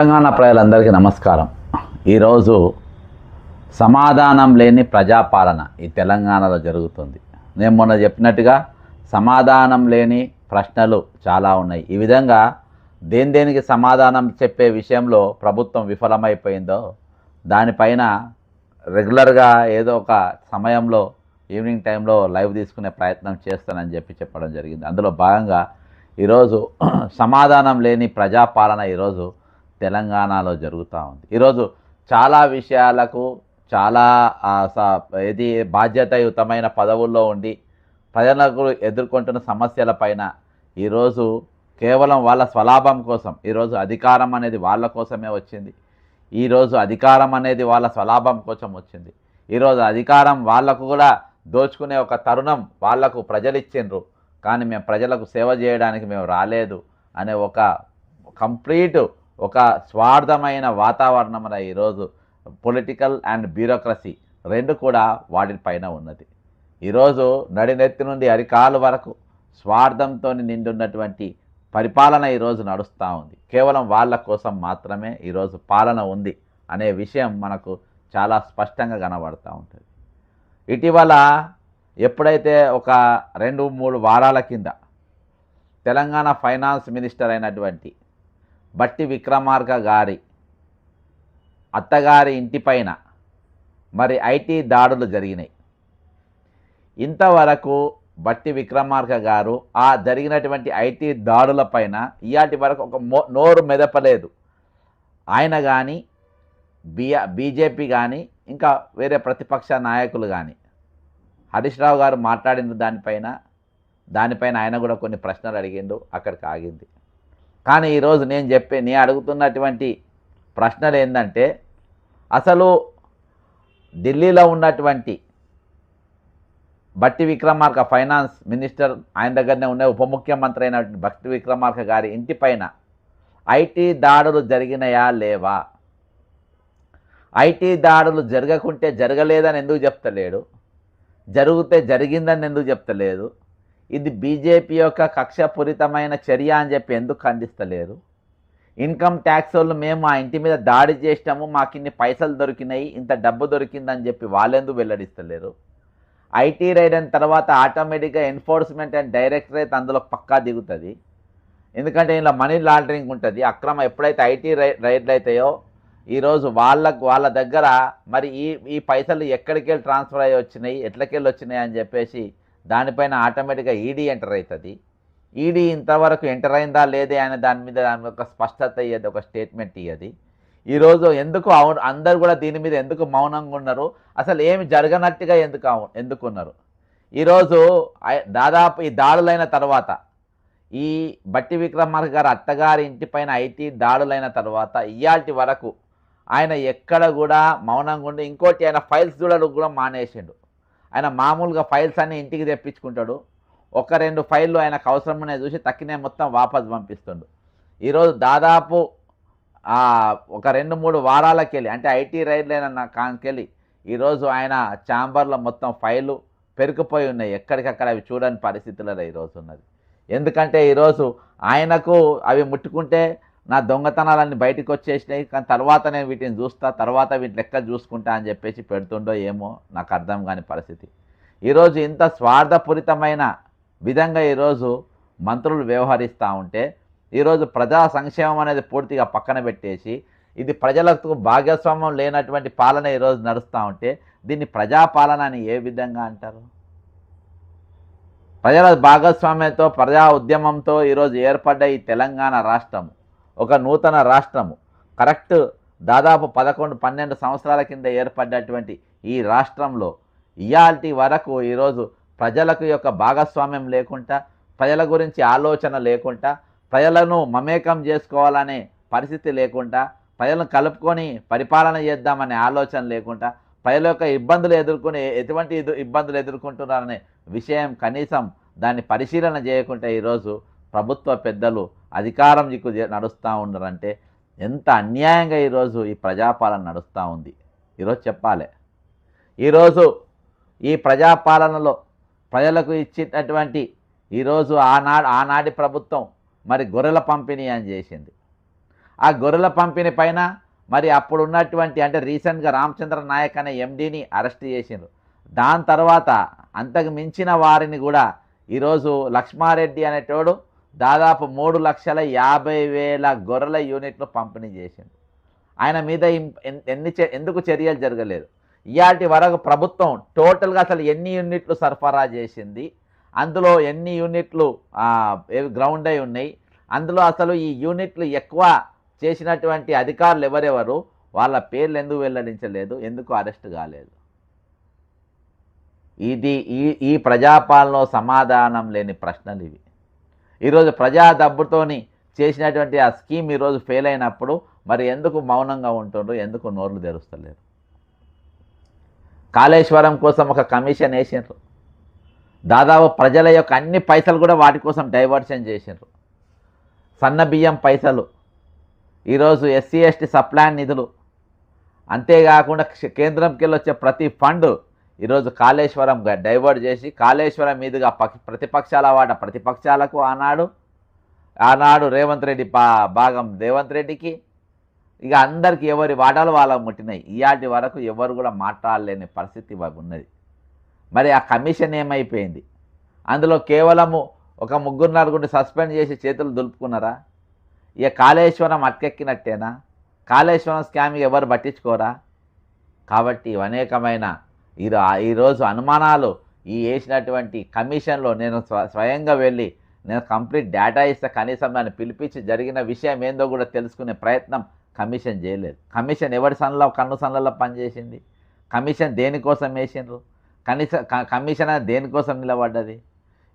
తెలంగాణ ప్రజలందరికీ నమస్కారం. ఈరోజు సమాధానం లేని ప్రజాపాలన ఈ తెలంగాణలో జరుగుతుంది. నేను మొన్న చెప్పినట్టుగా సమాధానం లేని ప్రశ్నలు చాలా ఉన్నాయి. ఈ విధంగా దేని దేనికి సమాధానం చెప్పే విషయంలో ప్రభుత్వం విఫలమైపోయిందో దానిపైన రెగ్యులర్గా ఏదో ఒక సమయంలో ఈవినింగ్ టైంలో లైవ్ తీసుకునే ప్రయత్నం చేస్తానని చెప్పి చెప్పడం జరిగింది. అందులో భాగంగా ఈరోజు సమాధానం లేని ప్రజాపాలన ఈరోజు తెలంగాణలో జరుగుతూ ఉంది. ఈరోజు చాలా విషయాలకు చాలా స- ఇది బాధ్యతాయుతమైన పదవుల్లో ఉండి ప్రజలకు ఎదుర్కొంటున్న సమస్యలపైన ఈరోజు కేవలం వాళ్ళ స్వలాభం కోసం ఈరోజు అధికారం అనేది వాళ్ళ కోసమే వచ్చింది. ఈరోజు అధికారం అనేది వాళ్ళ స్వలాభం కోసం వచ్చింది. ఈరోజు అధికారం వాళ్ళకు కూడా దోచుకునే ఒక తరుణం వాళ్ళకు ప్రజలు ఇచ్చిండ్రు. కానీ మేము ప్రజలకు సేవ చేయడానికి మేము రాలేదు అనే ఒక కంప్లీట్ ఒక స్వార్థమైన వాతావరణం ఈరోజు పొలిటికల్ అండ్ బ్యూరోక్రసీ రెండు కూడా వాటిపైన ఉన్నది. ఈరోజు నడినెత్తి నుండి అరికాలు వరకు స్వార్థంతో నిండున్నటువంటి పరిపాలన ఈరోజు నడుస్తూ ఉంది. కేవలం వాళ్ళ కోసం మాత్రమే ఈరోజు పాలన ఉంది అనే విషయం మనకు చాలా స్పష్టంగా కనబడుతూ ఉంటుంది. ఇటీవల ఎప్పుడైతే ఒక రెండు మూడు వారాల కింద తెలంగాణ ఫైనాన్స్ మినిస్టర్ అయినటువంటి బట్టి విక్రమార్క గారి అత్తగారి ఇంటిపైన మరి ఐటీ దాడులు జరిగినాయి. ఇంతవరకు బట్టి విక్రమార్క గారు ఆ జరిగినటువంటి ఐటీ దాడులపైన ఇయాటి వరకు ఒక మో నోరు మెదపలేదు. ఆయన కానీ బిఆ బీజేపీ కానీ ఇంకా వేరే ప్రతిపక్ష నాయకులు కానీ హరీష్ రావు గారు మాట్లాడిన దానిపైన దానిపైన ఆయన కూడా కొన్ని ప్రశ్నలు అడిగిండు అక్కడికి ఆగింది. కానీ ఈరోజు నేను చెప్పే నేను అడుగుతున్నటువంటి ప్రశ్నలు ఏంటంటే అసలు ఢిల్లీలో ఉన్నటువంటి బట్టి విక్రమార్క ఫైనాన్స్ మినిస్టర్ ఆయన దగ్గరనే ఉన్న ఉప ముఖ్యమంత్రి అయినటువంటి బట్టి విక్రమార్క గారి ఇంటిపైన ఐటీ దాడులు జరిగినాయా లేవా? ఐటీ దాడులు జరగకుంటే జరగలేదని ఎందుకు చెప్తలేడు? జరిగితే జరిగిందని ఎందుకు చెప్తలేదు? ఇది బీజేపీ యొక్క కక్షపూరితమైన చర్య అని చెప్పి ఎందుకు ఖండిస్తలేరు? ఇన్కమ్ ట్యాక్స్ వాళ్ళు మేము మా ఇంటి మీద దాడి చేసినాము మాకు ఇన్ని పైసలు దొరికినాయి ఇంత డబ్బు దొరికిందని చెప్పి వాళ్ళెందుకు వెల్లడిస్తలేరు? ఐటీ రైడ్ అయిన తర్వాత ఆటోమేటిక్గా ఎన్ఫోర్స్మెంట్ అండ్ డైరెక్టరేట్ అందులో పక్కా దిగుతుంది. ఎందుకంటే ఇలా మనీ లాండరింగ్ ఉంటుంది. అక్రమ ఎప్పుడైతే ఐటీ రై రైడ్లు అవుతాయో ఈరోజు వాళ్ళకు వాళ్ళ దగ్గర మరి ఈ ఈ పైసలు ఎక్కడికి వెళ్ళి ట్రాన్స్ఫర్ అయ్యి వచ్చినాయి ఎట్లకెళ్ళి వచ్చినాయి అని చెప్పేసి దానిపైన ఆటోమేటిక్గా ఈడీ ఎంటర్ అవుతుంది. ఈడీ ఇంతవరకు ఎంటర్ అయిందా లేదే అనే దాని మీద దాని ఒక స్పష్టత ఇయ్యది ఒక స్టేట్మెంట్ ఇయ్యది. ఈరోజు ఎందుకు అవును అందరు కూడా దీని మీద ఎందుకు మౌనంగా ఉన్నారు? అసలు ఏమి జరగనట్టుగా ఎందుకు అవు- ఎందుకు ఉన్నారు? ఈరోజు దాదాపు ఈ దాడులైన తర్వాత ఈ బట్టి విక్రమార్క గారు అత్తగారి ఇంటిపైన ఐటీ దాడులైన తర్వాత ఇయాల్టి వరకు ఆయన ఎక్కడ కూడా మౌనంగా ఉండి ఇంకోటి ఆయన ఫైల్స్ చూడడం కూడా మానేసిండు. ఆయన మామూలుగా ఫైల్స్ అన్ని ఇంటికి తెప్పించుకుంటాడు. ఒక రెండు ఫైళ్ళు ఆయనకు అవసరం ఉన్నాయి చూసి తక్కినే మొత్తం వాపసు పంపిస్తుండు. ఈరోజు దాదాపు ఒక రెండు మూడు వారాలకెళ్ళి అంటే ఐటీ రైడ్లైన కాంకెళ్ళి ఈరోజు ఆయన ఛాంబర్లో మొత్తం ఫైళ్ళు పెరిగిపోయి ఉన్నాయి. ఎక్కడికక్కడ అవి చూడని పరిస్థితులలో ఈరోజు ఉన్నది. ఎందుకంటే ఈరోజు ఆయనకు అవి ముట్టుకుంటే నా దొంగతనాలన్నీ బయటకు వచ్చేసినాయి కానీ తర్వాత నేను వీటిని చూస్తా తర్వాత వీటి లెక్క చూసుకుంటా అని చెప్పేసి పెడుతుండో ఏమో నాకు అర్థం కాని పరిస్థితి. ఈరోజు ఇంత స్వార్థపూరితమైన విధంగా ఈరోజు మంత్రులు వ్యవహరిస్తూ ఉంటే ఈరోజు ప్రజా సంక్షేమం అనేది పూర్తిగా పక్కన పెట్టేసి ఇది ప్రజలకు భాగస్వామ్యం లేనటువంటి పాలన ఈరోజు నడుస్తూ ఉంటే దీన్ని ప్రజాపాలన అని ఏ విధంగా అంటారు? ప్రజల భాగస్వామ్యంతో ప్రజా ఉద్యమంతో ఈరోజు ఏర్పడ్డ ఈ తెలంగాణ రాష్ట్రము ఒక నూతన రాష్ట్రము. కరెక్ట్ దాదాపు పదకొండు పన్నెండు సంవత్సరాల కింద ఏర్పడ్డటువంటి ఈ రాష్ట్రంలో ఇయాల్టి వరకు ఈరోజు ప్రజలకు యొక్క భాగస్వామ్యం లేకుండా ప్రజల గురించి ఆలోచన లేకుండా ప్రజలను మమేకం చేసుకోవాలనే పరిస్థితి లేకుండా ప్రజలను కలుపుకొని పరిపాలన చేద్దామనే ఆలోచన లేకుండా ప్రజల యొక్క ఇబ్బందులు ఎదుర్కొని ఎటువంటి ఇబ్బందులు ఎదుర్కొంటున్నారనే విషయం కనీసం దాన్ని పరిశీలన చేయకుండా ఈరోజు ప్రభుత్వ పెద్దలు అధికారం దిక్కు నడుస్తూ ఉన్నారంటే ఎంత అన్యాయంగా ఈరోజు ఈ ప్రజాపాలన నడుస్తూ ఉంది. ఈరోజు చెప్పాలి. ఈరోజు ఈ ప్రజాపాలనలో ప్రజలకు ఇచ్చినటువంటి ఈరోజు ఆనాడు ఆనాటి ప్రభుత్వం మరి గొర్రెల పంపిణీ అని చేసింది. ఆ గొర్రెల పంపిణీ పైన మరి అప్పుడు ఉన్నటువంటి అంటే రీసెంట్గా రామచంద్ర నాయక్ అనే ఎండీని అరెస్ట్ చేసిండ్రు. దాని తర్వాత అంతకు మించిన వారిని కూడా ఈరోజు లక్ష్మారెడ్డి అనేటోడు దాదాపు మూడు లక్షల యాభై వేల గొర్రెల యూనిట్లు పంపిణీ చేసింది ఆయన మీద ఎన్ని ఎందుకు చర్యలు జరగలేదు? ఇవాటి వరకు ప్రభుత్వం టోటల్గా అసలు ఎన్ని యూనిట్లు సరఫరా చేసింది? అందులో ఎన్ని యూనిట్లు గ్రౌండ్ అయి ఉన్నాయి? అందులో అసలు ఈ యూనిట్లు ఎక్కువ చేసినటువంటి అధికారులు ఎవరెవరు? వాళ్ళ పేర్లు ఎందుకు వెల్లడించలేదు? ఎందుకు అరెస్ట్ కాలేదు? ఇది ఈ ఈ ప్రజాపాలనలో సమాధానం లేని ప్రశ్నలు ఇవి. ఈరోజు ప్రజా డబ్బుతోని చేసినటువంటి ఆ స్కీమ్ ఈరోజు ఫెయిల్ అయినప్పుడు మరి ఎందుకు మౌనంగా ఉంటుండ్రు? ఎందుకు నోర్లు తెరుస్తలేరు? కాళేశ్వరం కోసం ఒక కమిషన్ వేసిండ్రు దాదాపు ప్రజల యొక్క అన్ని పైసలు కూడా వాటి కోసం డైవర్షన్ చేసిండ్రు సన్న బియ్యం పైసలు ఈరోజు ఎస్సీ ఎస్టీ సప్లాన్ నిధులు. అంతేకాకుండా కేంద్రంకి వెళ్ళి వచ్చే ప్రతి ఫండ్ ఈరోజు కాళేశ్వరం డైవర్ట్ చేసి కాళేశ్వరం మీదుగా ప్రతిపక్షాల వాట ప్రతిపక్షాలకు ఆనాడు ఆనాడు రేవంత్ రెడ్డి పా భాగం రేవంత్ రెడ్డికి. ఇక అందరికి ఎవరి వాటాలు వాళ్ళకు ముట్టినాయి. ఇయాటి వరకు ఎవరు కూడా మాట్లాడలేని పరిస్థితి ఉన్నది. మరి ఆ కమిషన్ ఏమైపోయింది? అందులో కేవలము ఒక ముగ్గురు నలుగురిని సస్పెండ్ చేసి చేతులు దులుపుకున్నారా? ఇక కాళేశ్వరం అటకెక్కినట్టేనా? కాళేశ్వరం స్కామ్ ఎవరు పట్టించుకోరా? కాబట్టి అనేకమైన ఈరో ఈరోజు అనుమానాలు ఈ వేసినటువంటి కమిషన్లో నేను స్వ స్వయంగా వెళ్ళి నేను కంప్లీట్ డేటా ఇస్తే కనీసం నన్ను పిలిపించి జరిగిన విషయం ఏందో కూడా తెలుసుకునే ప్రయత్నం కమిషన్ చేయలేదు. కమిషన్ ఎవరి సన్లో కన్ను సన్లలో పనిచేసింది? కమిషన్ దేనికోసం వేసిండ్రు? కనీస క- కమిషన్ అనేది దేనికోసం నిలబడ్డది?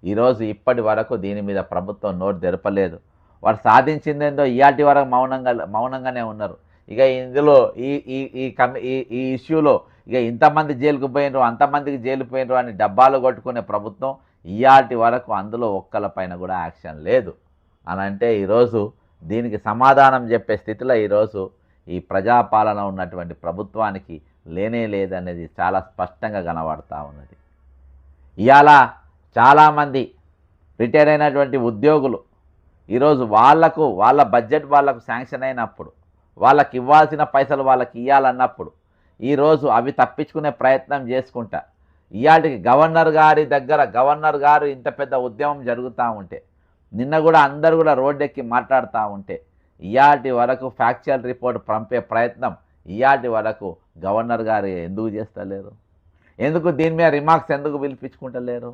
ఈరోజు ఇప్పటి వరకు దీని మీద ప్రభుత్వం నోరు తెరపలేదు. వారు సాధించిందేందో ఇయాటి వరకు మౌనంగా మౌనంగానే ఉన్నారు. ఇక ఇందులో ఈ ఈ ఈ కమి ఈ ఈ ఇష్యూలో ఇక ఇంతమంది జైలుకు పోయినరు అంతమందికి జైలు పోయినరు అని డబ్బాలు కొట్టుకునే ప్రభుత్వం ఇయాటి వరకు అందులో ఒక్కల పైన కూడా యాక్షన్ లేదు. అని అంటే ఈరోజు దీనికి సమాధానం చెప్పే స్థితిలో ఈరోజు ఈ ప్రజాపాలన ఉన్నటువంటి ప్రభుత్వానికి లేనే లేదనేది చాలా స్పష్టంగా కనబడతా ఉన్నది. ఇవాళ చాలామంది రిటైర్ అయినటువంటి ఉద్యోగులు ఈరోజు వాళ్ళకు వాళ్ళ బడ్జెట్ వాళ్ళకు శాంక్షన్ అయినప్పుడు వాళ్ళకి ఇవ్వాల్సిన పైసలు వాళ్ళకి ఇవ్వాలన్నప్పుడు ఈరోజు అవి తప్పించుకునే ప్రయత్నం చేసుకుంటా. ఇవాటికి గవర్నర్ గారి దగ్గర గవర్నర్ గారు ఇంత పెద్ద ఉద్యమం జరుగుతూ ఉంటే నిన్న కూడా అందరు కూడా రోడ్డెక్కి మాట్లాడుతూ ఉంటే ఇవాటి వరకు ఫ్యాక్చువల్ రిపోర్ట్ పంపే ప్రయత్నం ఇవాటి వరకు గవర్నర్ గారు ఎందుకు చేస్తలేరు? ఎందుకు దీని మీద రిమార్క్స్ ఎందుకు పిలిపించుకుంటలేరు?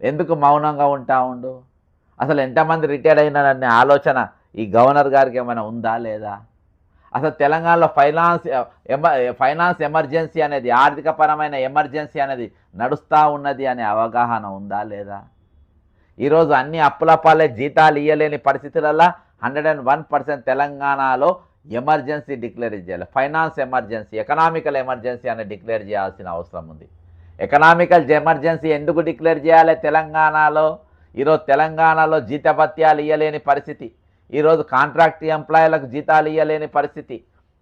ఎందుకు మౌనంగా ఉంటా ఉండు? అసలు ఎంతమంది రిటైర్డ్ అయినారనే ఆలోచన ఈ గవర్నర్ గారికి ఏమైనా ఉందా లేదా? అసలు తెలంగాణలో ఫైనాన్స్ ఎమ ఫైనాన్స్ ఎమర్జెన్సీ అనేది ఆర్థికపరమైన ఎమర్జెన్సీ అనేది నడుస్తూ ఉన్నది అనే అవగాహన ఉందా లేదా? ఈరోజు అన్ని అప్పులపాలే జీతాలు ఇవ్వలేని పరిస్థితులలో హండ్రెడ్ అండ్ వన్ పర్సెంట్ తెలంగాణలో ఎమర్జెన్సీ డిక్లేర్ చేయాలి. ఫైనాన్స్ ఎమర్జెన్సీ ఎకనామికల్ ఎమర్జెన్సీ అని డిక్లేర్ చేయాల్సిన అవసరం ఉంది. ఎకనామికల్ ఎమర్జెన్సీ ఎందుకు డిక్లేర్ చేయాలి తెలంగాణలో? ఈరోజు తెలంగాణలో జీతభత్యాలు ఇవ్వలేని పరిస్థితి. ఈరోజు కాంట్రాక్ట్ ఎంప్లాయీలకు జీతాలు ఇవ్వలేని పరిస్థితి.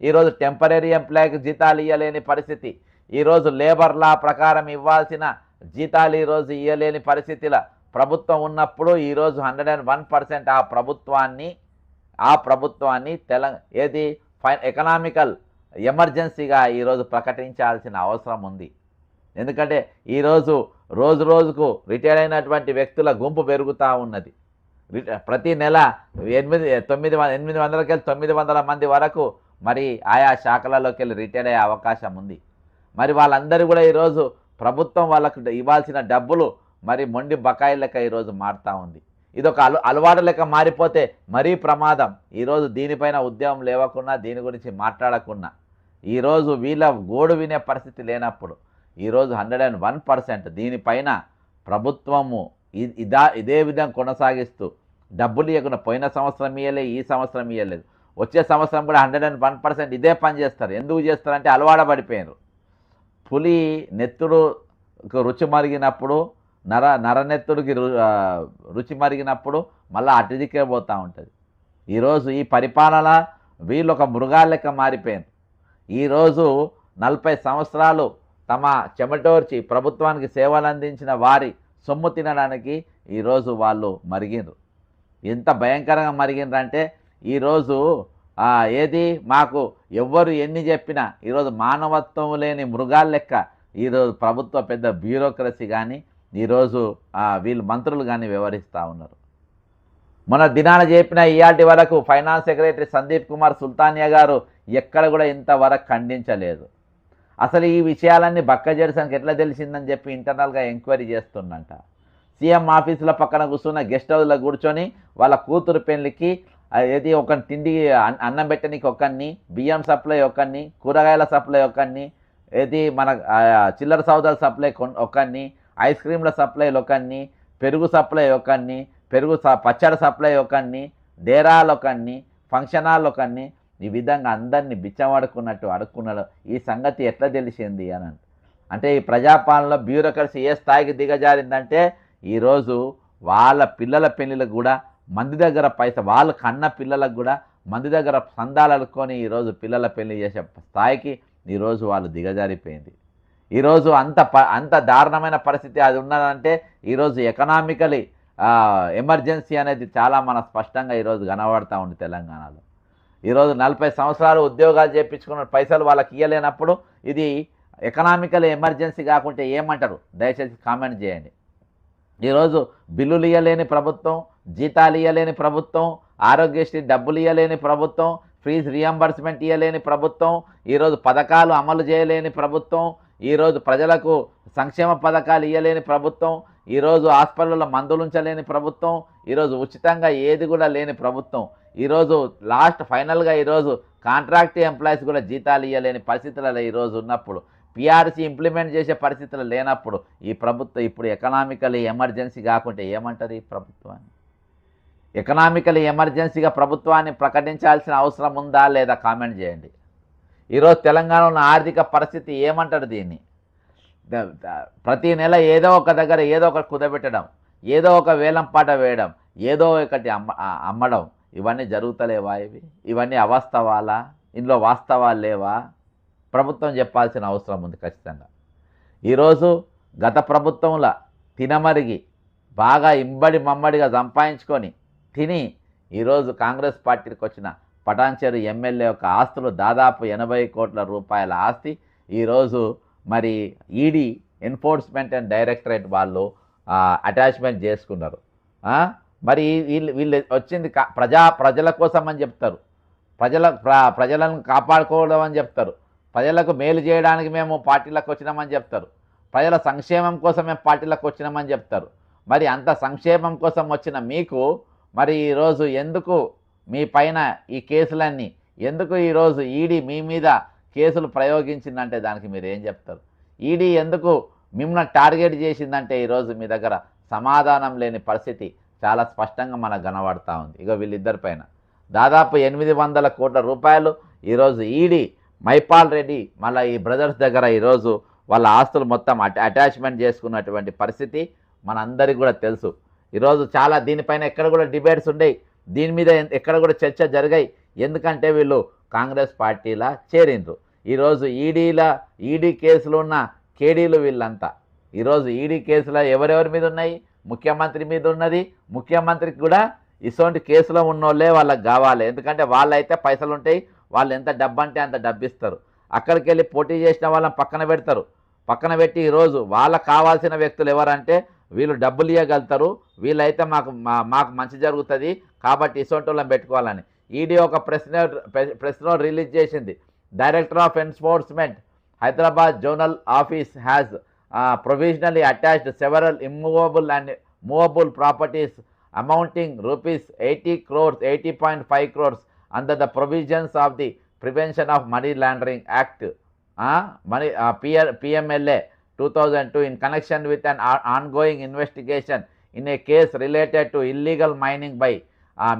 ఈరోజు టెంపరీ ఎంప్లాయీకి జీతాలు ఇవ్వలేని పరిస్థితి. ఈరోజు లేబర్ లా ప్రకారం ఇవ్వాల్సిన జీతాలు ఈరోజు ఇవ్వలేని పరిస్థితిలో ప్రభుత్వం ఉన్నప్పుడు ఈరోజు హండ్రెడ్ అండ్ వన్ పర్సెంట్ ఆ ప్రభుత్వాన్ని ఆ ప్రభుత్వాన్ని తెల ఏది? ఫై ఎకనామికల్ ఎమర్జెన్సీగా ఈరోజు ప్రకటించాల్సిన అవసరం ఉంది. ఎందుకంటే ఈరోజు రోజు రోజుకు రిటైర్ అయినటువంటి వ్యక్తుల గుంపు పెరుగుతూ ఉన్నది. ప్రతి నెల ఎనిమిది తొమ్మిది ఎనిమిది వందలకి వెళ్ళి తొమ్మిది వందల మంది వరకు మరి ఆయా శాఖలలోకి వెళ్ళి రిటైర్ అయ్యే అవకాశం ఉంది. మరి వాళ్ళందరూ కూడా ఈరోజు ప్రభుత్వం వాళ్ళకు ఇవ్వాల్సిన డబ్బులు మరి మొండి బకాయి లెక్క ఈరోజు మారుతూ ఉంది. ఇది ఒక అలు అలవాటు లెక్క మారిపోతే మరీ ప్రమాదం. ఈరోజు దీనిపైన ఉద్యమం లేవకున్నా దీని గురించి మాట్లాడకున్నా ఈరోజు వీళ్ళ గోడు వినే పరిస్థితి లేనప్పుడు ఈరోజు హండ్రెడ్ అండ్ వన్ పర్సెంట్ దీనిపైన ప్రభుత్వము ఇ- ఇదా ఇదే విధంగా కొనసాగిస్తూ డబ్బులు ఇవ్వకుండా పోయిన సంవత్సరం ఇవ్వలే ఈ సంవత్సరం ఇవ్వలేదు వచ్చే సంవత్సరం కూడా హండ్రెడ్ అండ్ వన్ పర్సెంట్ ఇదే పని చేస్తారు. ఎందుకు చేస్తారంటే అలవాడ పడిపోయారు పులి నెత్తుడు రుచి మరిగినప్పుడు నర నరనెత్తుడికి రు రుచి మరిగినప్పుడు మళ్ళీ అటు దిక్కే పోతూ ఉంటుంది. ఈరోజు ఈ పరిపాలన వీళ్ళు ఒక మృగాల లెక్క మారిపోయారు ఈరోజు నలభై సంవత్సరాలు తమ చెమటోర్చి ప్రభుత్వానికి సేవలు అందించిన వారి సొమ్ము తినడానికి ఈరోజు వాళ్ళు మరిగినరు. ఎంత భయంకరంగా మరిగిందంటే ఈరోజు ఏది? మాకు ఎవ్వరు ఎన్ని చెప్పినా ఈరోజు మానవత్వం లేని మృగాల లెక్క ఈరోజు ప్రభుత్వ పెద్ద బ్యూరోక్రసీ కానీ ఈరోజు వీళ్ళు మంత్రులు కానీ వ్యవహరిస్తూ ఉన్నారు. మన దినాన చెప్పిన ఇయాటి వరకు ఫైనాన్స్ సెక్రటరీ సందీప్ కుమార్ సుల్తానియా గారు ఎక్కడ కూడా ఇంతవరకు ఖండించలేదు. అసలు ఈ విషయాలన్నీ బక్క జెడ్సన్కి ఎట్లా తెలిసిందని చెప్పి ఇంటర్నల్గా ఎంక్వైరీ చేస్తుండంట. సీఎం ఆఫీసుల పక్కన కూర్చున్న గెస్ట్ హౌస్లో కూర్చొని వాళ్ళ కూతురు పెళ్ళికి ఏది ఒక తిండి అన్నం పెట్టడానికి ఒకరిని బియ్యం సప్లై ఒకరిని కూరగాయల సప్లై ఒకరిని ఏది మన చిల్లర సౌదాల సప్లై కొన్- ఒకరిని ఐస్ క్రీమ్ల సప్లై ఒకరిని పెరుగు సప్లై ఒకరిని పెరుగు స- పచ్చడి సప్లై ఒకరిని డేరాలు ఒకరిని ఫంక్షన్ హాల్ ఒకరిని ఈ విధంగా అందరినీ బిచ్చం అడుక్కున్నట్టు అడుక్కున్నాడు. ఈ సంగతి ఎట్లా తెలిసింది అని అంటే ఈ ప్రజాపాలనలో బ్యూరోక్రసీ ఏ స్థాయికి దిగజారిందంటే ఈరోజు వాళ్ళ పిల్లల పెళ్ళిళ్ళకు కూడా మంది దగ్గర పైస వాళ్ళ కన్న పిల్లలకు కూడా మంది దగ్గర సందాలు అనుకొని ఈరోజు పిల్లల పెళ్ళి చేసే స్థాయికి ఈరోజు వాళ్ళు దిగజారిపోయింది. ఈరోజు అంత ప అంత దారుణమైన పరిస్థితి అది ఉన్నదంటే ఈరోజు ఎకనామికలీ ఎమర్జెన్సీ అనేది చాలా మన స్పష్టంగా ఈరోజు కనబడతా ఉంది తెలంగాణలో. ఈరోజు నలభై సంవత్సరాలు ఉద్యోగాలు చేయించుకున్న పైసలు వాళ్ళకి ఇవ్వలేనప్పుడు ఇది ఎకనామికల్ ఎమర్జెన్సీ కాకుంటే ఏమంటారు? దయచేసి కామెంట్ చేయండి. ఈరోజు బిల్లులు ఇవ్వలేని ప్రభుత్వం జీతాలు ఇవ్వలేని ప్రభుత్వం ఆరోగ్యశ్రీ డబ్బులు ఇవ్వలేని ప్రభుత్వం ఫీజు రియంబర్స్మెంట్ ఇవ్వలేని ప్రభుత్వం ఈరోజు పథకాలు అమలు చేయలేని ప్రభుత్వం ఈరోజు ప్రజలకు సంక్షేమ పథకాలు ఇవ్వలేని ప్రభుత్వం ఈరోజు హాస్పిటల్లో మందులు ఉంచలేని ప్రభుత్వం ఈరోజు ఉచితంగా ఏది కూడా లేని ప్రభుత్వం. ఈరోజు లాస్ట్ ఫైనల్గా ఈరోజు కాంట్రాక్ట్ ఎంప్లాయీస్ కూడా జీతాలు ఇవ్వలేని పరిస్థితులలో ఈరోజు ఉన్నప్పుడు. పిఆర్సీ ఇంప్లిమెంట్ చేసే పరిస్థితులు లేనప్పుడు ఈ ప్రభుత్వం ఇప్పుడు ఎకనామికలీ ఎమర్జెన్సీ కాకుంటే ఏమంటారు ఈ ప్రభుత్వాన్ని? ఎకనామికలీ ఎమర్జెన్సీగా ప్రభుత్వాన్ని ప్రకటించాల్సిన అవసరం ఉందా లేదా కామెంట్ చేయండి. ఈరోజు తెలంగాణలో ఉన్న ఆర్థిక పరిస్థితి ఏమంటారు దీన్ని? ప్రతి నెల ఏదో ఒక దగ్గర ఏదో ఒకటి కుదబెట్టడం ఏదో ఒక వేలం పాట వేయడం ఏదో ఒకటి అమ్మ అమ్మడం ఇవన్నీ జరుగుతలేవా ఇవి? ఇవన్నీ అవాస్తవాలా ఇందులో వాస్తవాలు లేవా? ప్రభుత్వం చెప్పాల్సిన అవసరం ఉంది ఖచ్చితంగా. ఈరోజు గత ప్రభుత్వంలో తినమరిగి బాగా ఇంబడి మమ్మడిగా సంపాదించుకొని తిని ఈరోజు కాంగ్రెస్ పార్టీకి వచ్చిన పటాన్చేరు ఎమ్మెల్యే యొక్క ఆస్తులు దాదాపు ఎనభై కోట్ల రూపాయల ఆస్తి. ఈరోజు మరి ఈడీ ఎన్ఫోర్స్మెంట్ అండ్ డైరెక్టరేట్ వాళ్ళు అటాచ్మెంట్ చేసుకున్నారు. మరి వీళ్ళు వీళ్ళు వచ్చింది ప్రజా ప్రజల కోసం అని చెప్తారు. ప్రజల ప్రజలను కాపాడుకోవడం అని చెప్తారు. ప్రజలకు మేలు చేయడానికి మేము పార్టీలకు వచ్చినామని చెప్తారు. ప్రజల సంక్షేమం కోసం మేము పార్టీలకు వచ్చినామని చెప్తారు. మరి అంత సంక్షేమం కోసం వచ్చిన మీకు మరి ఈరోజు ఎందుకు మీ పైన ఈ కేసులన్నీ ఎందుకు ఈరోజు ఈడీ మీ మీద కేసులు ప్రయోగించిందంటే దానికి మీరు ఏం చెప్తారు? ఈడీ ఎందుకు మిమ్మల్ని టార్గెట్ చేసిందంటే ఈరోజు మీ దగ్గర సమాధానం లేని పరిస్థితి చాలా స్పష్టంగా మనకు కనబడతా ఉంది. ఇక వీళ్ళిద్దరి పైన. దాదాపు ఎనిమిది వందల కోట్ల రూపాయలు ఈరోజు ఈడీ మైపాల్ రెడ్డి మళ్ళీ ఈ బ్రదర్స్ దగ్గర ఈరోజు వాళ్ళ ఆస్తులు మొత్తం అట అటాచ్మెంట్ చేసుకున్నటువంటి పరిస్థితి మనందరికీ కూడా తెలుసు. ఈరోజు చాలా దీనిపైన ఎక్కడ కూడా డిబేట్స్ ఉండేవి దీని మీద ఎక్కడ కూడా చర్చ జరిగాయి. ఎందుకంటే వీళ్ళు కాంగ్రెస్ పార్టీలా చేరిండ్రు. ఈరోజు ఈడీల ఈడీ కేసులు ఉన్న కేడీలు వీళ్ళంతా. ఈరోజు ఈడీ కేసులో ఎవరెవరి మీద ఉన్నాయి? ముఖ్యమంత్రి మీద ఉన్నది. ముఖ్యమంత్రికి కూడా ఇటువంటి కేసులో ఉన్నోళ్ళే వాళ్ళకి కావాలి. ఎందుకంటే వాళ్ళైతే పైసలు ఉంటాయి వాళ్ళు ఎంత డబ్బు అంటే అంత డబ్బు ఇస్తారు అక్కడికి వెళ్ళి పోటీ చేసిన వాళ్ళని పక్కన పెడతారు. పక్కన పెట్టి ఈరోజు వాళ్ళకు కావాల్సిన వ్యక్తులు ఎవరంటే వీళ్ళు డబ్బులు ఇవ్వగలుగుతారు వీళ్ళైతే మాకు మా- మాకు మంచి జరుగుతుంది. కాబట్టి ఇటువంటి పెట్టుకోవాలని. ఈడీ ఒక press note press note release చేసింది. Director of enforcement Hyderabad zonal office has provisionally attached several immovable and movable properties amounting rupees eighty crores eighty point five crores under the provisions of the prevention of money laundering act money PR PMLA two thousand two in connection with an ongoing investigation in a case related to illegal mining by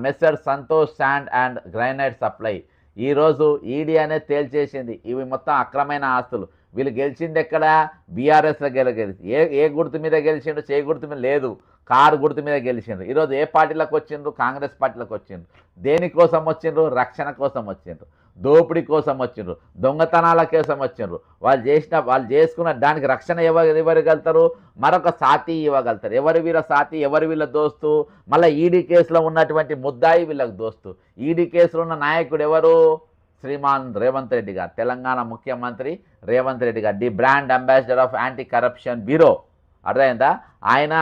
Messrs Santosh Sand and Granite Supply ఈరోజు ED అనేది తేల్చేసింది. ఇవి మొత్తం అక్రమైన ఆస్తులు. వీళ్ళు గెలిచింది ఎక్కడ బీఆర్ఎస్లో గెల గెలిచి ఏ ఏ గుర్తు మీద గెలిచిండు చే గుర్తు మీద లేదు. కారు గుర్తు మీద గెలిచిండ్రు. ఈరోజు ఏ పార్టీలకు వచ్చిండ్రు? కాంగ్రెస్ పార్టీలకు వచ్చిండ్రు. దేనికోసం వచ్చిండ్రు? రక్షణ కోసం వచ్చిండ్రు. దోపిడీ కోసం వచ్చిండ్రు. దొంగతనాల కోసం వచ్చిండ్రు. వాళ్ళు చేసిన వాళ్ళు చేసుకున్న దానికి రక్షణ ఎవరు ఇవ్వగలుగుతారు? మరొక సాతి ఇవ్వగలుగుతారు. ఎవరి వీళ్ళ సాతి? ఎవరి వీళ్ళ దోస్తు? మళ్ళీ ఈడీ కేసులో ఉన్నటువంటి ముద్దాయి వీళ్ళకి దోస్తు. ఈడీ కేసులో ఉన్న నాయకుడు ఎవరు? శ్రీమాన్ రేవంత్ రెడ్డి గారు తెలంగాణ ముఖ్యమంత్రి Revanth Reddy garu the brand ambassador of anti corruption bureau. అర్థమైందా? ఆయన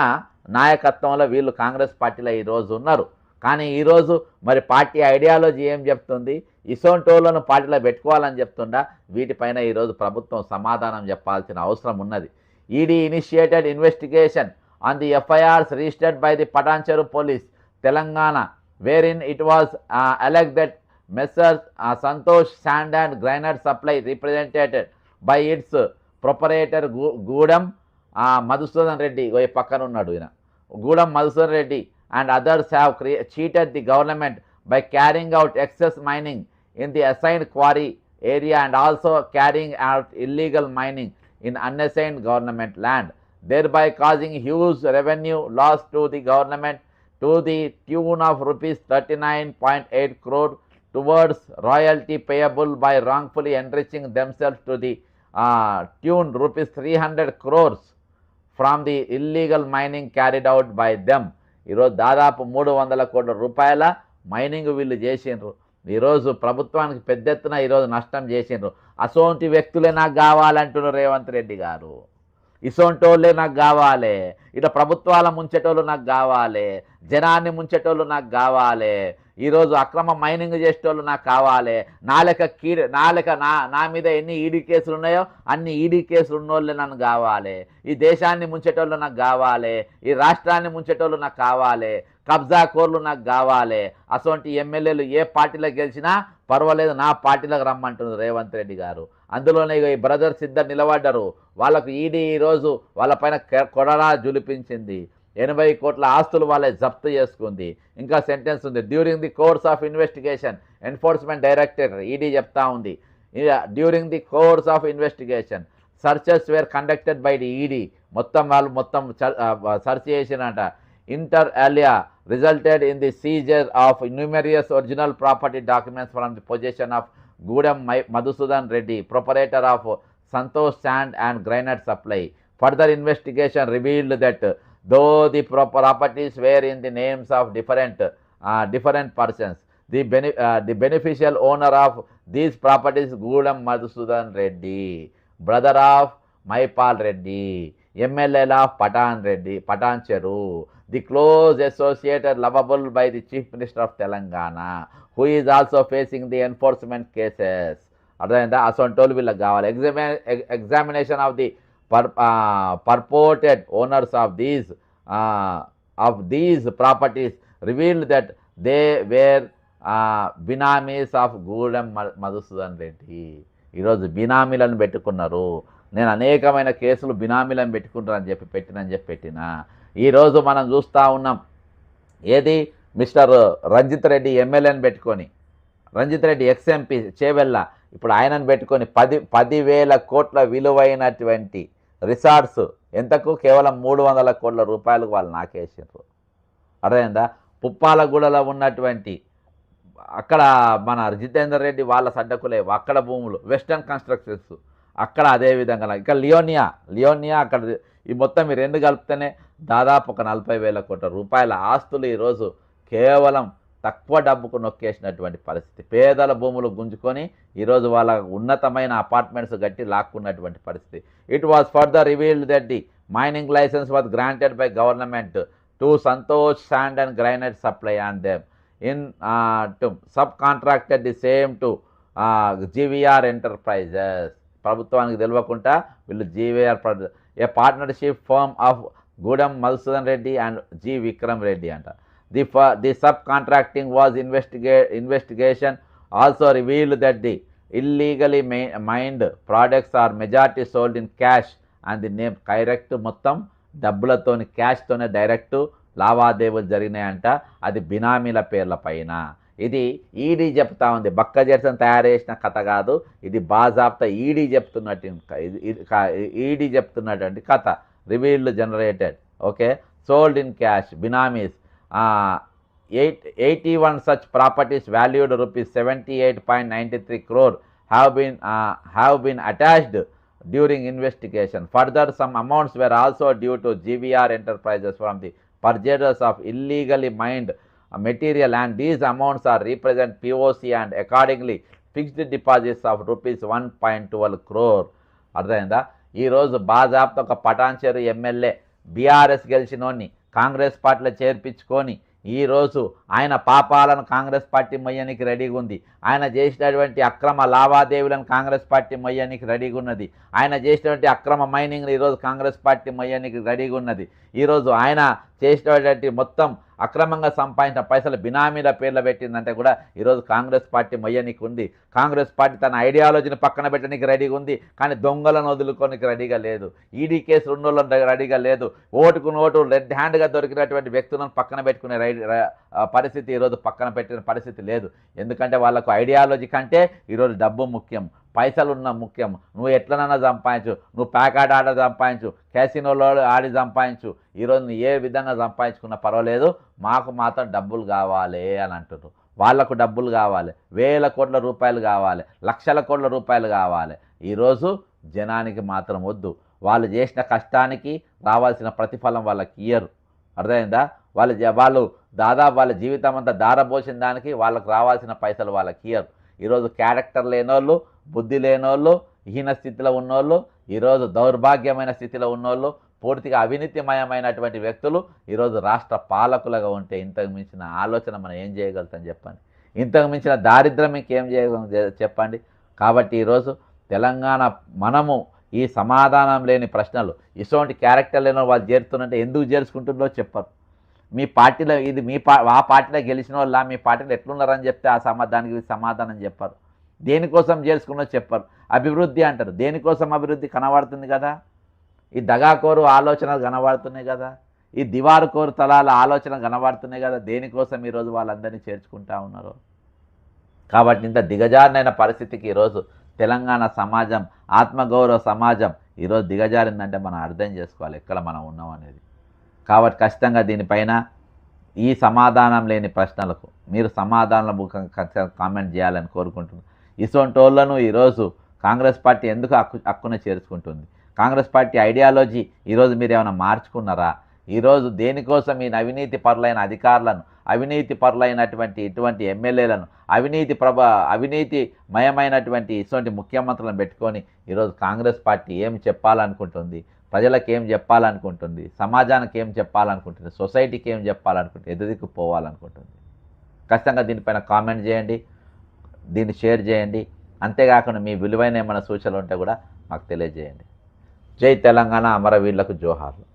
నాయకత్వంలో వీళ్ళు కాంగ్రెస్ పార్టీలో ఈరోజు ఉన్నారు. కానీ ఈరోజు మరి పార్టీ ఐడియాలజీ ఏం చెప్తుంది? ఇసోంటోలను పార్టీలో పెట్టుకోవాలని చెప్తుండా వీటిపైన ఈరోజు ప్రభుత్వం సమాధానం చెప్పాల్సిన అవసరం ఉన్నది. ED initiated investigation on the FIRs registered by the Patancheru police Telangana where in it was అలెగ్ that Messrs. Santosh Sand and Granite Supply represented by its proprietor Gudam uh, Madhusudan Reddy, Gudam Madhusudan Reddy and others have cheated the government by carrying out excess mining in the assigned quarry area and also carrying out illegal mining in unassigned government land, thereby causing huge revenue loss to the government to the tune of rupees 39.8 crore towards royalty payable by wrongfully enriching themselves to the uh, tune rupees 300 crores from the illegal mining carried out by them. ఈరోజు దాదాపు మూడు వందల కోట్ల రూపాయల mining వీళ్ళు చేసిండ్రు. ఈరోజు ప్రభుత్వానికి పెద్ద ఎత్తున ఈరోజు నష్టం చేసిండ్రు. అసోంటి వ్యక్తులే నాకు కావాలంటున్నారు రేవంత్ రెడ్డి గారు. ఇసోంటోళ్ళే నాకు కావాలి. ఇట్లా ప్రభుత్వాల ముంచేటోళ్ళు నాకు కావాలి. జనాన్ని ముంచేటోళ్ళు నాకు కావాలి. ఈరోజు అక్రమ మైనింగ్ చేసేటోళ్ళు నాకు కావాలి. నాలెక కీ నాలెక నా నా మీద ఎన్ని ఈడీ కేసులు ఉన్నాయో అన్ని ఈడీ కేసులు ఉన్నోళ్ళే నన్ను కావాలి. ఈ దేశాన్ని ముంచేటోళ్ళు నాకు కావాలి. ఈ రాష్ట్రాన్ని ముంచేటోళ్ళు నాకు కావాలి. కబ్జా కోర్లు నాకు కావాలి. అటువంటి ఎమ్మెల్యేలు ఏ పార్టీలో గెలిచినా పర్వాలేదు నా పార్టీలోకి రమ్మంటున్నారు రేవంత్ రెడ్డి గారు. అందులోనే ఇగో ఈ బ్రదర్స్ ఇద్దరు నిలబడ్డారు. వాళ్ళకు ఈడీ ఈరోజు వాళ్ళపైన కె- కొడరా జులిపించింది. ఎనభై కోట్ల ఆస్తులు వాళ్ళే జప్తు చేసుకుంది. ఇంకా సెంటెన్స్ ఉంది. During the course of investigation enforcement director ED చెప్తా ఉంది. During the course of investigation searches were conducted by the ED మొత్తం వాళ్ళు మొత్తం search చేసినట inter alia resulted in the seizure of numerous original property documents from the possession of Gudem my Madhusudan Reddy proprietor of Santosh Sand and Granite Supply further investigation revealed that though the properties were in the names of different uh, different persons. The, bene, uh, the beneficial owner of these properties Gulam Madhusudan Reddy, brother of Maipal Reddy, MLL of Patan Reddy, Patan Cheru, the close associate and lovable by the Chief Minister of Telangana, who is also facing the enforcement cases. Other than the Asantol Villa Examin examination of the pur purported owners of these of these properties revealed that they were benamis of Gudem మ- మధుసూదన్ రెడ్డి ఈరోజు బినామీలను పెట్టుకున్నారు. నేను అనేకమైన కేసులు బినామీలను పెట్టుకుంటారని చెప్పి పెట్టినని చెప్పి పెట్టిన. ఈరోజు మనం చూస్తూ ఉన్నాం. ఏది? మిస్టర్ రంజిత్ రెడ్డి ఎమ్మెల్యేని పెట్టుకొని రంజిత్ రెడ్డి ఎక్స్ఎంపీ చేవెళ్ళ. ఇప్పుడు ఆయనను పెట్టుకొని పది పదివేల కోట్ల విలువైనటువంటి రిసార్ట్స్ ఎంతకు కేవలం మూడు వందల కోట్ల రూపాయలకు వాళ్ళు నాకేసారు అర్థమైందా? పుప్పాలగూడలో ఉన్నటువంటి అక్కడ మన జితేందర్ రెడ్డి వాళ్ళ సడ్డకులే అక్కడ భూములు వెస్టర్న్ కన్స్ట్రక్షన్స్. అక్కడ అదే విధంగా ఇక్కడ లియోనియా లియోనియా అక్కడ ఈ మొత్తం ఈ రెండు కలిపితేనే దాదాపు ఒక నలభై వేల కోట్ల రూపాయల ఆస్తులు ఈరోజు కేవలం తక్కువ డబ్బుకు నొక్కేసినటువంటి పరిస్థితి. పేదల భూములు గుంజుకొని ఈరోజు వాళ్ళ ఉన్నతమైన అపార్ట్మెంట్స్ కట్టి లాక్కున్నటువంటి పరిస్థితి. It was further revealed that the mining licence was granted by government to Santosh Sand and Granite Supply and them in to sub contracted the same to GVR Enterprises ప్రభుత్వానికి తెలియకుండా వీళ్ళు GVR a partnership firm of Gudem Madhusudan Reddy and G Vikram Reddy అంటారు the the sub contracting was investigate investigation also that that the illegally mined are are sold sold in cash and the name direct మొత్తం డబ్బులతోని క్యాష్తోనే direct లావాదేవీలు జరిగినాయంట. అది బినామీల పేర్ల పైన. ఇది ED చెప్తా ఉంది. బక్క జెర్సన్ తయారు చేసిన కథ కాదు. ఇది బాజాప్తా ఈడీ చెప్తున్నట్టు ఈడీ చెప్తున్నటువంటి కథ. Revealed generated okay sold in cash benamis eight eighty one such properties valued rupees seventy eight point ninety three crore have been have been attached during investigation further some amounts were also due to GVR Enterprises from the purchasers of mined material and these amounts are amounts are and accordingly fixed deposits of rupees one point 1.12 crore అర్థమైందా? ఈరోజు బాజాబ్తో ఒక Patancheru MLA BRS గెలిచినోని Congress పార్టీలో చేర్పించుకొని ఈరోజు ఆయన పాపాలను Congress party మొయ్యనికి రెడీగా ఉంది. ఆయన చేసినటువంటి అక్రమ లావాదేవీలను కాంగ్రెస్ పార్టీ మొయ్యనికి రెడీగా ఉన్నది. ఆయన చేసినటువంటి అక్రమ మైనింగ్ను ఈరోజు కాంగ్రెస్ పార్టీ మొయ్యనికి రెడీగా ఉన్నది. ఈరోజు ఆయన చేసినటువంటి మొత్తం అక్రమంగా సంపాదించిన పైసలు బినామీల పేర్లు పెట్టిందంటే కూడా ఈరోజు కాంగ్రెస్ పార్టీ మొయ్యనికి ఉంది కాంగ్రెస్ పార్టీ తన ఐడియాలజీని పక్కన పెట్టడానికి రెడీగా ఉంది కానీ దొంగలను వదులుకోనికి రెడీగా లేదు. ఈడీ కేసు రెండు రెడీగా లేదు. ఓటుకు నోటు రెడ్ హ్యాండ్గా దొరికినటువంటి వ్యక్తులను పక్కన పెట్టుకునే పరిస్థితి ఈరోజు పక్కన పెట్టిన పరిస్థితి లేదు. ఎందుకంటే వాళ్ళకు ఐడియాలజీ కంటే ఈరోజు డబ్బు ముఖ్యం. పైసలు ఉన్న ముఖ్యం. నువ్వు ఎట్లనన్నా సంపాదించు. నువ్వు ప్యాకాట్ ఆడ సంపాదించు. క్యాసినోలో ఆడి సంపాదించు. ఈరోజు నువ్వు ఏ విధంగా సంపాదించుకున్నా పర్వాలేదు. మాకు మాత్రం డబ్బులు కావాలి అని అంటున్నారు వాళ్ళకు డబ్బులు కావాలి. వేల కోట్ల రూపాయలు కావాలి. లక్షల కోట్ల రూపాయలు కావాలి. ఈరోజు జనానికి మాత్రం వద్దు. వాళ్ళు చేసిన కష్టానికి రావాల్సిన ప్రతిఫలం వాళ్ళకి ఇయ్యరు. అర్థమైందా? వాళ్ళు వాళ్ళు దాదాపు వాళ్ళ జీవితం అంతా దారబోసిన దానికి వాళ్ళకు రావాల్సిన పైసలు వాళ్ళకి ఇయ్యరు. ఈరోజు క్యారెక్టర్ లేనోళ్ళు బుద్ధి లేనోళ్ళు హీన స్థితిలో ఉన్నోళ్ళు ఈరోజు దౌర్భాగ్యమైన స్థితిలో ఉన్నోళ్ళు పూర్తిగా అవినీతిమయమైనటువంటి వ్యక్తులు ఈరోజు రాష్ట్ర పాలకులుగా ఉంటే ఇంతకు మించిన ఆలోచన మనం ఏం చేయగలుగుతాం చెప్పండి. ఇంతకు మించిన దారిద్ర్యం ఇంకేం చేయగలం చెప్పండి. కాబట్టి ఈరోజు తెలంగాణ మనము ఈ సమాధానం లేని ప్రశ్నలు ఇటువంటి క్యారెక్టర్ లేని వాళ్ళు చేరుతున్నట్టే ఎందుకు చేర్చుకుంటుందో చెప్పరు. మీ పార్టీలో ఇది మీ పా ఆ పార్టీలో గెలిచిన వాళ్ళ మీ పార్టీలో ఎట్లున్నారని చెప్తే ఆ సమాధానానికి సమాధానం చెప్పరు. దేనికోసం చేసుకున్నా చెప్పరు. అభివృద్ధి అంటారు. దేనికోసం అభివృద్ధి కనబడుతుంది కదా? ఈ దగాకోరు ఆలోచనలు కనబడుతున్నాయి కదా? ఈ దివారుకోరు తలాల ఆలోచన కనబడుతున్నాయి కదా? దేనికోసం ఈరోజు వాళ్ళందరినీ చేర్చుకుంటా ఉన్నారు? కాబట్టి ఇంత దిగజారినైన పరిస్థితికి ఈరోజు తెలంగాణ సమాజం ఆత్మగౌరవ సమాజం ఈరోజు దిగజారిందంటే మనం అర్థం చేసుకోవాలి. ఎక్కడ మనం ఉన్నాం అనేది. కాబట్టి ఖచ్చితంగా దీనిపైన ఈ సమాధానం లేని ప్రశ్నలకు మీరు సమాధానముఖంగా ఖచ్చితంగా కామెంట్ చేయాలని కోరుకుంటున్నాను. ఇటువంటి వాళ్ళను ఈరోజు కాంగ్రెస్ పార్టీ ఎందుకు హక్కు హక్కున చేర్చుకుంటుంది? కాంగ్రెస్ పార్టీ ఐడియాలజీ ఈరోజు మీరు ఏమైనా మార్చుకున్నారా? ఈరోజు దేనికోసం ఈ అవినీతి పరులైన అధికారులను అవినీతి పరులైనటువంటి ఇటువంటి ఎమ్మెల్యేలను అవినీతి ప్రభ అవినీతి మయమైనటువంటి ఇటువంటి ముఖ్యమంత్రులను పెట్టుకొని ఈరోజు కాంగ్రెస్ పార్టీ ఏం చెప్పాలనుకుంటుంది? ప్రజలకు ఏం చెప్పాలనుకుంటుంది? సమాజానికి ఏం చెప్పాలనుకుంటుంది? సొసైటీకి ఏం చెప్పాలనుకుంటుంది? ఎదురుకు పోవాలనుకుంటుంది? ఖచ్చితంగా దీనిపైన కామెంట్ చేయండి. దీన్ని షేర్ చేయండి. అంతేకాకుండా మీ విలువైన ఏమైనా సూచనలు ఉంటే కూడా మాకు తెలియజేయండి. జై తెలంగాణ అమరవీరులకు జోహార్లు.